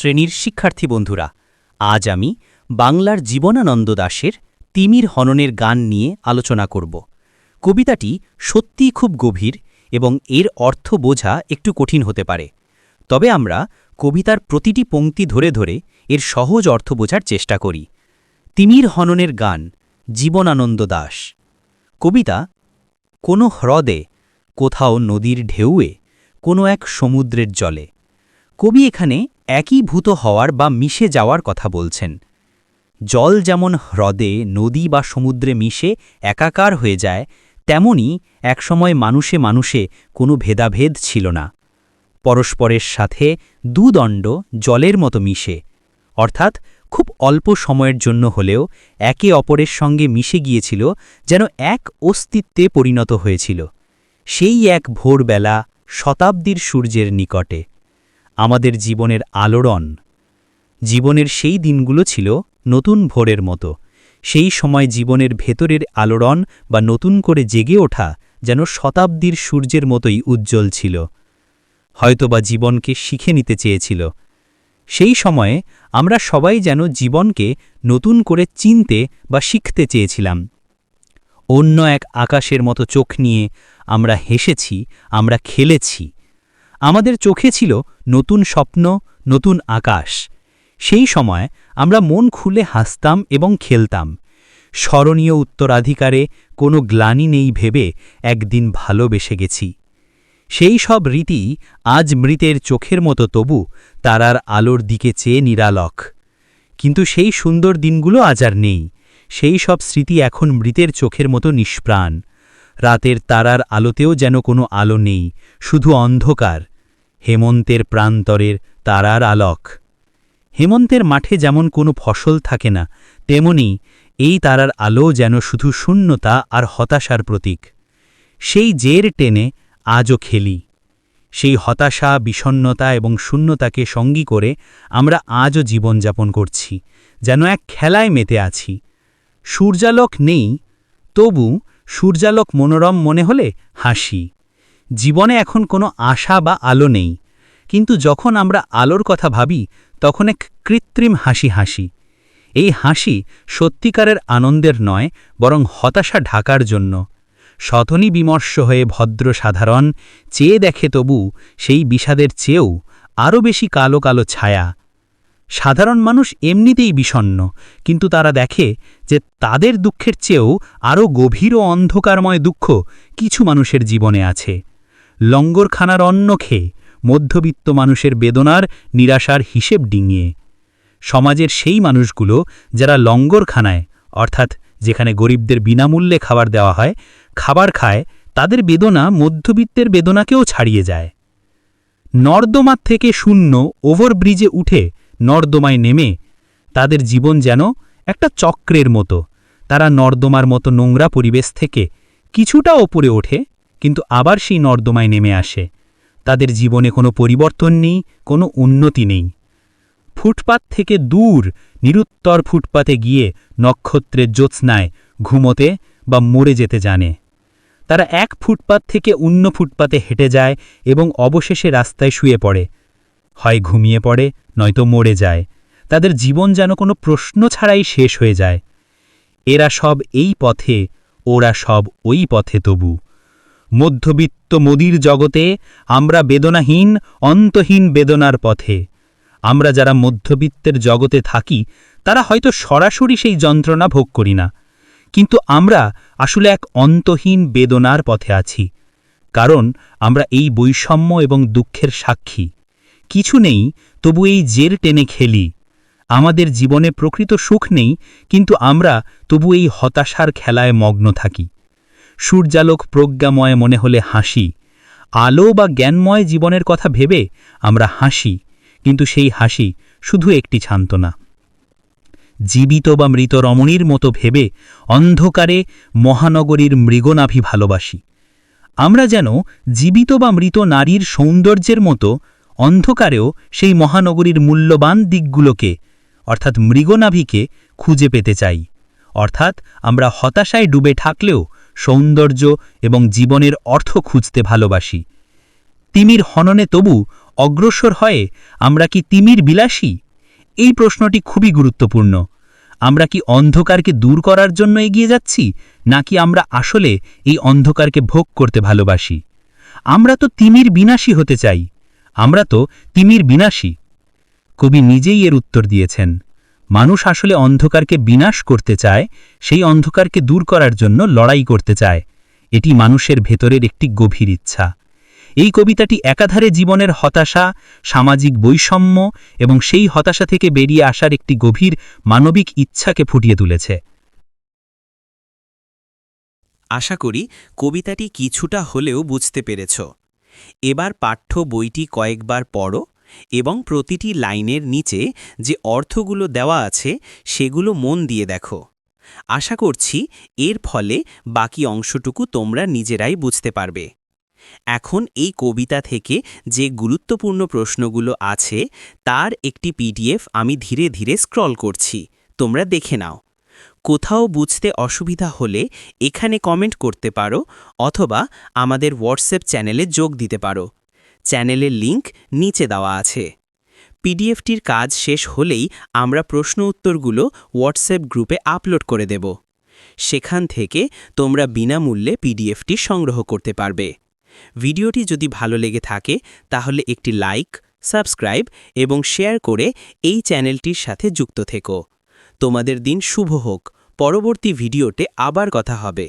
শ্রেণির শিক্ষার্থী বন্ধুরা, আজ আমি বাংলার জীবনানন্দ দাশের তিমির হননের গান নিয়ে আলোচনা করব। কবিতাটি সত্যিই খুব গভীর এবং এর অর্থ বোঝা একটু কঠিন হতে পারে। তবে আমরা কবিতার প্রতিটি পংক্তি ধরে ধরে এর সহজ অর্থ বোঝার চেষ্টা করি। তিমির হননের গান, জীবনানন্দ দাস কবিতা, কোনো হ্রদে, কোথাও নদীর ঢেউয়ে, কোনো এক সমুদ্রের জলে। কবি এখানে একীভূত হওয়ার বা মিশে যাওয়ার কথা বলছেন। জল যেমন হ্রদে, নদী বা সমুদ্রে মিশে, একাকার হয়ে যায়, তেমনি একসময় মানুষে মানুষে কোনো ভেদাভেদ ছিল না। পরস্পরের সাথে দুদণ্ড জলের মতো মিশে, অর্থাৎ খুব অল্প সময়ের জন্য হলেও একে অপরের সঙ্গে মিশে গিয়েছিল, যেন এক অস্তিত্বে পরিণত হয়েছিল। সেই এক ভোরবেলা শতাব্দীর সূর্যের নিকটে। আমাদের জীবনের আলোড়ন। জীবনের সেই দিনগুলো ছিল নতুন ভোরের মতো। সেই সময় জীবনের ভেতরের আলোড়ন বা নতুন করে জেগে ওঠা যেন শতাব্দীর সূর্যের মতোই উজ্জ্বল ছিল। হয়তোবা জীবনকে শিখে নিতে চেয়েছিল। সেই সময়ে আমরা সবাই যেন জীবনকে নতুন করে চিনতে বা শিখতে চেয়েছিলাম। অন্য এক আকাশের মতো চোখ নিয়ে আমরা হেসেছি, আমরা খেলেছি আমাদের চোখে ছিল নতুন স্বপ্ন, নতুন আকাশ। সেই সময় আমরা মন খুলে হাসতাম এবং খেলতাম। স্মরণীয় উত্তরাধিকারে কোনো গ্লানি নেই ভেবে একদিন ভালোবেসে গেছি। সেই সব রীতি আজ মৃতের চোখের মতো তবু তারার আলোর দিকে চেয়ে নিরালক। কিন্তু সেই সুন্দর দিনগুলো আজ আর নেই। সেই সব স্মৃতি এখন মৃতের চোখের মতো নিষ্প্রাণ। রাতের তারার আলোতেও যেন কোনো আলো নেই, শুধু অন্ধকার। হেমন্তের প্রান্তরের তারার আলোক। হেমন্তের মাঠে যেমন কোনো ফসল থাকে না, তেমনি এই তারার আলো যেন শুধু শূন্যতা আর হতাশার প্রতীক। সেই জের টেনে আজও খেলি। সেই হতাশা বিষণ্নতা এবং শূন্যতাকে সঙ্গী করে আমরা আজও জীবনযাপন করছি, যেন এক খেলায় মেতে আছি। সূর্যালোক নেই, তবু সূর্যালোক মনোরম মনে হলে হাসি। জীবনে এখন কোনো আশা বা আলো নেই। কিন্তু যখন আমরা আলোর কথা ভাবি, তখন এক কৃত্রিম হাসি হাসি। এই হাসি সত্যিকারের আনন্দের নয়, বরং হতাশা ঢাকার জন্য। শতনী বিমর্ষ হয়ে ভদ্র সাধারণ চেয়ে দেখে তবু সেই বিষাদের চেয়েও আরও বেশি কালো কালো ছায়া। সাধারণ মানুষ এমনিতেই বিষণ্ন কিন্তু তারা দেখে যে তাদের দুঃখের চেয়েও আরও গভীর ও অন্ধকারময় দুঃখ কিছু মানুষের জীবনে আছে। লঙ্গরখানার অন্ন খেয়ে মধ্যবিত্ত মানুষের বেদনার নিরাশার হিসেব ডিঙিয়ে। সমাজের সেই মানুষগুলো যারা লঙ্গরখানায়, অর্থাৎ যেখানে গরিবদের বিনামূল্যে খাবার দেওয়া হয়, খাবার খায়, তাদের বেদনা মধ্যবিত্তের বেদনাকেও ছাড়িয়ে যায়। নর্দমার থেকে শূন্য ওভারব্রিজে উঠে নর্দমায় নেমে তাদের জীবন যেন একটা চক্রের মতো। তারা নর্দমার মতো নোংরা পরিবেশ থেকে কিছুটা ওপরে ওঠে কিন্তু আবার সেই নর্দমায় নেমে আসে। তাদের জীবনে কোনো পরিবর্তন নেই, কোনো উন্নতি নেই। ফুটপাত থেকে দূর, নিরুত্তর ফুটপাতে গিয়ে নক্ষত্রের জ্যোৎস্নায় ঘুমোতে বা মরে যেতে জানে। তারা এক ফুটপাত থেকে অন্য ফুটপাতে হেঁটে যায় এবং অবশেষে রাস্তায় শুয়ে পড়ে। হয় ঘুমিয়ে পড়ে, নয়তো মরে যায়। তাদের জীবন যেন কোনো প্রশ্ন ছাড়াই শেষ হয়ে যায়। এরা সব এই পথে, ওরা সব ওই পথে তবু। মধ্যবিত্ত মদির জগতে আমরা বেদনাহীন, অন্তহীন বেদনার পথে। আমরা যারা মধ্যবিত্তের জগতে থাকি, তারা হয়তো সরাসরি সেই যন্ত্রণা ভোগ করি না। কিন্তু আমরা আসলে এক অন্তহীন বেদনার পথে আছি। কারণ আমরা এই বৈষম্য এবং দুঃখের সাক্ষী। কিছু নেই, তবু এই জের টেনে খেলি। আমাদের জীবনে প্রকৃত সুখ নেই, কিন্তু আমরা তবু এই হতাশার খেলায় মগ্ন থাকি। সূর্যালোক প্রজ্ঞাময় মনে হলে হাসি। আলো বা জ্ঞানময় জীবনের কথা ভেবে আমরা হাসি, কিন্তু সেই হাসি শুধু একটি ছান্তনা। জীবিত বা মৃত রমণীর মতো ভেবে অন্ধকারে মহানগরীর মৃগনাভি ভালোবাসি। আমরা যেন জীবিত বা মৃত নারীর সৌন্দর্যের মতো অন্ধকারেও সেই মহানগরীর মূল্যবান দিকগুলোকে, অর্থাৎ মৃগনাভিকে, খুঁজে পেতে চাই। অর্থাৎ আমরা হতাশায় ডুবে থাকলেও সৌন্দর্য এবং জীবনের অর্থ খুঁজতে ভালোবাসি। তিমির হননে তবু অগ্রসর হয়ে, আমরা কি তিমির বিলাসী? এই প্রশ্নটি খুবই গুরুত্বপূর্ণ। আমরা কি অন্ধকারকে দূর করার জন্য এগিয়ে যাচ্ছি, নাকি আমরা আসলে এই অন্ধকারকে ভোগ করতে ভালোবাসি? আমরা তো তিমির বিনাশী হতে চাই। আমরা তো তিমির বিনাশী। কবি নিজেই এর উত্তর দিয়েছেন। মানুষ আসলে অন্ধকারকে বিনাশ করতে চায়, সেই অন্ধকারকে দূর করার জন্য লড়াই করতে চায়। এটি মানুষের ভেতরের একটি গভীর ইচ্ছা। এই কবিতাটি একাধারে জীবনের হতাশা, সামাজিক বৈষম্য এবং সেই হতাশা থেকে বেরিয়ে আসার একটি গভীর মানবিক ইচ্ছাকে ফুটিয়ে তুলেছে। আশা করি কবিতাটি কিছুটা হলেও বুঝতে পেরেছ। এবার পাঠ্য বইটি কয়েকবার পড়ো এবং প্রতিটি লাইনের নিচে যে অর্থগুলো দেওয়া আছে, সেগুলো মন দিয়ে দেখো। আশা করছি এর ফলে বাকি অংশটুকু তোমরা নিজেরাই বুঝতে পারবে। এখন এই কবিতা থেকে যে গুরুত্বপূর্ণ প্রশ্নগুলো আছে, তার একটি পিডিএফ আমি ধীরে ধীরে স্ক্রল করছি। তোমরা দেখে নাও। কোথাও বুঝতে অসুবিধা হলে এখানে কমেন্ট করতে পারো অথবা আমাদের হোয়াটসঅ্যাপ চ্যানেলে যোগ দিতে পারো। চ্যানেলের লিংক নিচে দেওয়া আছে। পিডিএফটির কাজ শেষ হলেই আমরা প্রশ্ন উত্তরগুলো হোয়াটসঅ্যাপ গ্রুপে আপলোড করে দেব। সেখান থেকে তোমরা বিনামূল্যে পিডিএফটি সংগ্রহ করতে পারবে। ভিডিওটি যদি ভালো লেগে থাকে, তাহলে একটি লাইক, সাবস্ক্রাইব এবং শেয়ার করে এই চ্যানেলটির সাথে যুক্ত থেকো। তোমাদের দিন শুভ হোক। পরবর্তী ভিডিওতে আবার কথা হবে।